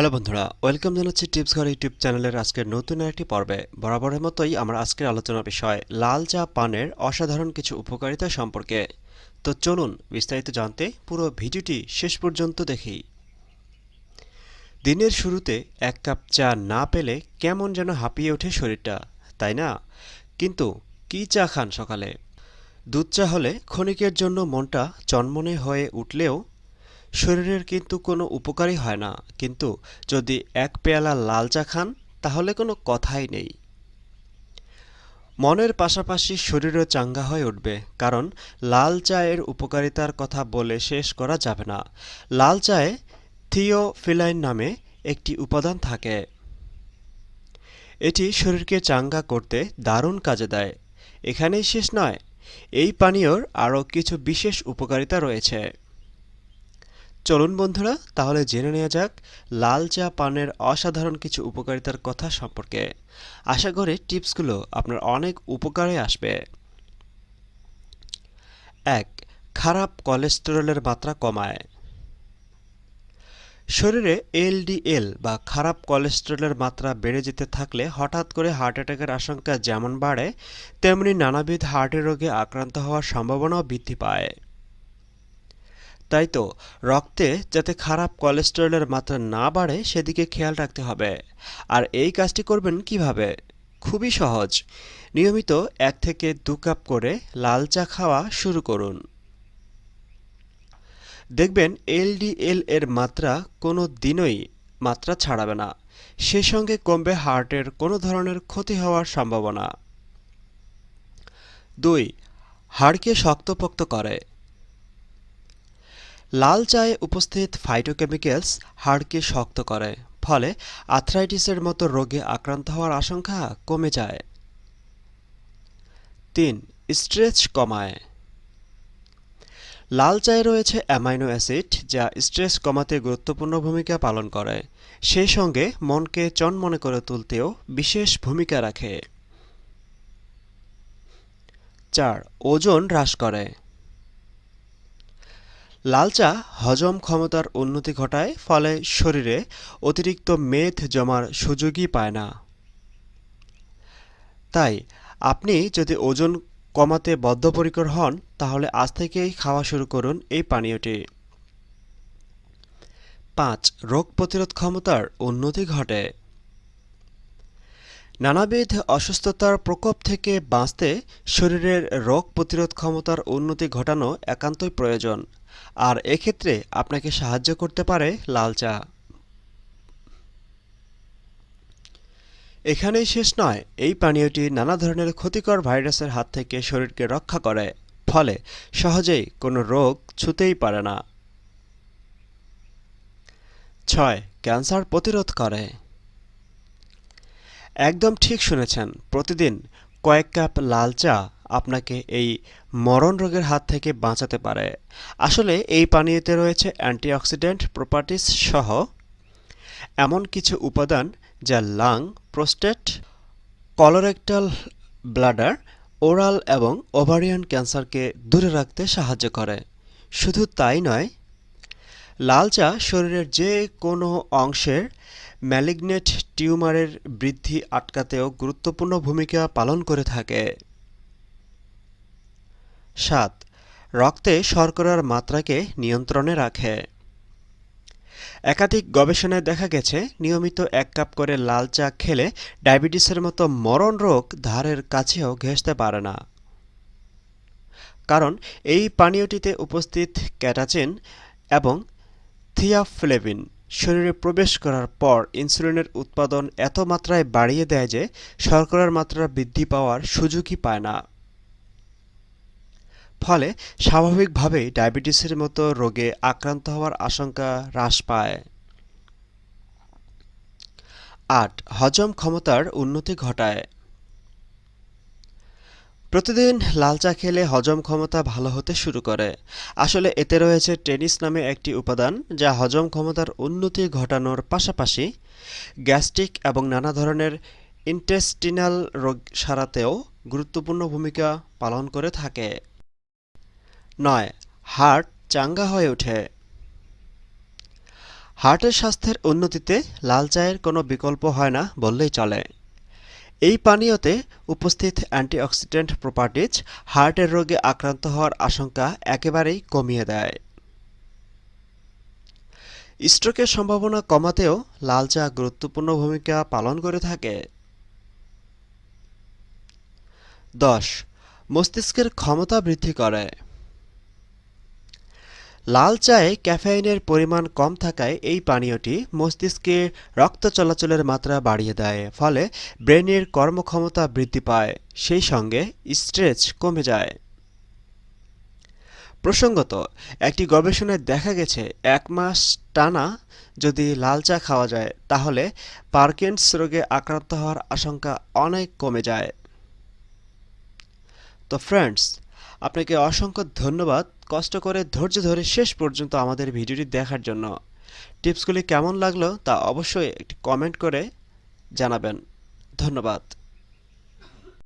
Hello বন্ধুরা, welcome জানাচ্ছি tips ঘর ইউটিউব চ্যানেলের আজকের নতুন একটি পর্বে। বরাবরের মতোই আমার আজকের আলোচনার বিষয় লাল চা পানের অসাধারণ কিছু উপকারিতা সম্পর্কে। তো চলুন বিস্তারিত জানতে পুরো ভিডিওটি শেষ পর্যন্ত দেখি। দিনের শুরুতে এক কাপ চা না পেলে কেমন যেন হাঁপিয়ে ওঠে শরীরটা, তাই না? কিন্তু কী চা খান সকালে? দুধ চা হলে ক্ষণিকের জন্য মনটা চনমনে হয়ে উঠলেও শরীরের কিন্তু কোনো উপকারই হয় না। কিন্তু যদি এক পেয়ালা লাল চা খান, তাহলে কোনো কথাই নেই। মনের পাশাপাশি শরীরও চাঙ্গা হয়ে উঠবে, কারণ লাল চায়ের উপকারিতার কথা বলে শেষ করা যাবে না। লাল চায়ে থিওফিলাইন নামে একটি উপাদান থাকে। এটি শরীরকে চাঙ্গা করতে দারুণ কাজে দেয়। এখানেই শেষ নয়, এই পানীয়র আরও কিছু বিশেষ উপকারিতা রয়েছে। চলুন বন্ধুরা, তাহলে জেনে নেওয়া যাক লাল চা পানের অসাধারণ কিছু উপকারিতার কথা সম্পর্কে। আশা করি টিপসগুলো আপনার অনেক উপকারে আসবে। এক, খারাপ কোলেস্টেরলের মাত্রা কমায়। শরীরে এলডিএল বা খারাপ কোলেস্টেরলের মাত্রা বেড়ে যেতে থাকলে হঠাৎ করে হার্ট অ্যাটাকের আশঙ্কা যেমন বাড়ে, তেমনি নানাবিধ হার্টের রোগে আক্রান্ত হওয়ার সম্ভাবনাও বৃদ্ধি পায়। তাই তো, রক্তে যাতে খারাপ কোলেস্টেরলের মাত্রা না বাড়ে, সেদিকে খেয়াল রাখতে হবে। আর এই কাজটি করবেন কীভাবে? খুবই সহজ। নিয়মিত এক থেকে দু কাপ করে লাল চা খাওয়া শুরু করুন। দেখবেন এলডিএল এর মাত্রা কোনো দিনই মাত্রা ছাড়াবে না। সে সঙ্গে কমবে হার্টের কোনো ধরনের ক্ষতি হওয়ার সম্ভাবনা। দুই, হাড়কে শক্তপোক্ত করে। লাল চায়ে উপস্থিত ফাইটোকেমিক্যালস হাড়কে শক্ত করে, ফলে আর্থ্রাইটিসের মতো রোগে আক্রান্ত হওয়ার আশঙ্কা কমে যায়। তিন স্ট্রেচ কমায়। লাল চায়ে রয়েছে অ্যামাইনো অ্যাসিড যা স্ট্রেস কমাতে গুরুত্বপূর্ণ ভূমিকা পালন করে। সেই সঙ্গে মনকে চনমনে করে তুলতেও বিশেষ ভূমিকা রাখে। চার, ওজন হ্রাস করে। লাল চা হজম ক্ষমতার উন্নতি ঘটায়, ফলে শরীরে অতিরিক্ত মেদ জমার সুযোগই পায় না। তাই, আপনি যদি ওজন কমাতে বদ্ধপরিকর হন, তাহলে আজ থেকেই খাওয়া শুরু করুন এই পানীয়টি। পাঁচ, রোগ প্রতিরোধ ক্ষমতার উন্নতি ঘটে। নানাবিধ অসুস্থতার প্রকোপ থেকে বাঁচতে শরীরের রোগ প্রতিরোধ ক্ষমতার উন্নতি ঘটানো একান্তই প্রয়োজন। আর এক্ষেত্রে আপনাকে সাহায্য করতে পারে লাল চা। এখানেই শেষ নয়, এই পানীয়টি নানা ধরনের ক্ষতিকর ভাইরাসের হাত থেকে শরীরকে রক্ষা করে, ফলে সহজেই কোনো রোগ ছুতেই পারে না। ছয়, ক্যান্সার প্রতিরোধ করে। একদম ঠিক শুনেছেন, প্রতিদিন কয়েক কাপ লাল চা আপনাকে এই মরণ রোগের হাত থেকে বাঁচাতে পারে। আসলে এই পানীয়তে রয়েছে অ্যান্টিঅক্সিডেন্ট প্রপার্টিস সহ এমন কিছু উপাদান যা lung, prostate, colorectal bladder, oral এবং ওভারিয়ান ক্যান্সারকে দূরে রাখতে সাহায্য করে। শুধু তাই নয়, লাল চা শরীরের যে কোনো অংশের ম্যালিগনেট টিউমারের বৃদ্ধি আটকাতেও গুরুত্বপূর্ণ ভূমিকা পালন করে থাকে। সাত, রক্তে শর্করার মাত্রাকে নিয়ন্ত্রণে রাখে। একাধিক গবেষণায় দেখা গেছে, নিয়মিত এক কাপ করে লাল চা খেলে ডায়াবেটিসের মতো মরণ রোগ ধারের কাছেও ঘেঁষতে পারে না। কারণ, এই পানীয়টিতে উপস্থিত ক্যাটাচিন এবং থিয়াফ্লেভিন শরীরে প্রবেশ করার পর ইনসুলিনের উৎপাদন এত মাত্রায় বাড়িয়ে দেয় যে শর্করার মাত্রা বৃদ্ধি পাওয়ার সুযোগই পায় না। ফলে স্বাভাবিকভাবেই ডায়াবেটিসের মতো রোগে আক্রান্ত হওয়ার আশঙ্কা হ্রাস পায়। আট, হজম ক্ষমতার উন্নতি ঘটায়। প্রতিদিন লাল চা খেলে হজম ক্ষমতা ভালো হতে শুরু করে। আসলে এতে রয়েছে টেনিস নামে একটি উপাদান, যা হজম ক্ষমতার উন্নতি ঘটানোর পাশাপাশি গ্যাস্ট্রিক এবং নানা ধরনের ইন্টেস্টিনাল রোগ সারাতেও গুরুত্বপূর্ণ ভূমিকা পালন করে থাকে। নয়, হার্ট চাঙ্গা হয়ে ওঠে। হার্টের স্বাস্থ্যের উন্নতিতে লাল চায়ের কোনো বিকল্প হয় না বললেই চলে। এই পানীয়তে উপস্থিত অ্যান্টিঅক্সিডেন্ট প্রপার্টিজ হার্টের রোগে আক্রান্ত হওয়ার আশঙ্কা একেবারেই কমিয়ে দেয়। স্ট্রোকের সম্ভাবনা কমাতেও লাল চা গুরুত্বপূর্ণ ভূমিকা পালন করে থাকে। দশ, মস্তিষ্কের ক্ষমতা বৃদ্ধি করে। লাল চায়ে ক্যাফেইনের পরিমাণ কম থাকায় এই পানীয়টি মস্তিষ্কে রক্ত চলাচলের মাত্রা বাড়িয়ে দেয়, ফলে ব্রেনের কর্মক্ষমতা বৃদ্ধি পায়, সেই সঙ্গে স্ট্রেচ কমে যায়। প্রসঙ্গত, একটি গবেষণায় দেখা গেছে, এক মাস টানা যদি লাল চা খাওয়া যায়, তাহলে পার্কিন্স রোগে আক্রান্ত হওয়ার আশঙ্কা অনেক কমে যায়। তো ফ্রেন্ডস আপনাকে অসংখ্য ধন্যবাদ। কষ্ট করে ধৈর্য ধরে শেষ পর্যন্ত আমাদের ভিডিওটি দেখার জন্য। টিপসগুলি কেমন লাগল তা অবশ্যই একটি কমেন্ট করে জানাবেন। ধন্যবাদ।